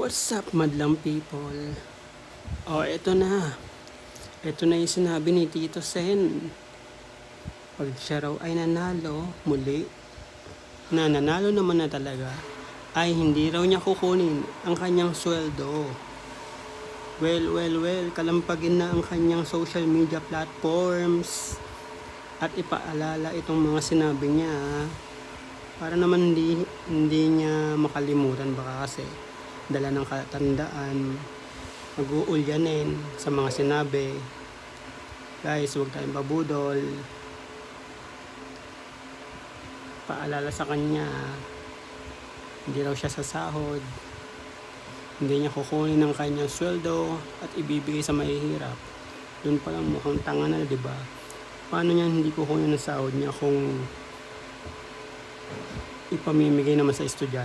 What's up, madlang people? Oh, eto na. Eto na yung sinabi ni Tito Sen. Pag siya raw ay nanalo, muli, na nanalo naman na talaga, ay hindi raw niya kukunin ang kanyang sweldo. Well, well, well, kalampagin na ang kanyang social media platforms at ipaalala itong mga sinabi niya para naman hindi, hindi niya makalimutan baka kasi dala ng katandaan mag-uulyanin sa mga sinabi. Guys huwag tayong babudol. Paalala sa kanya hindi raw siya sasahod hindi niya kukunin ang kanyang sweldo at ibibigay sa mahihirap. Doon pa lang mukhang tanga na di ba? Paano niya hindi kukunin ang sahod niya kung ipamimigay naman sa estudyante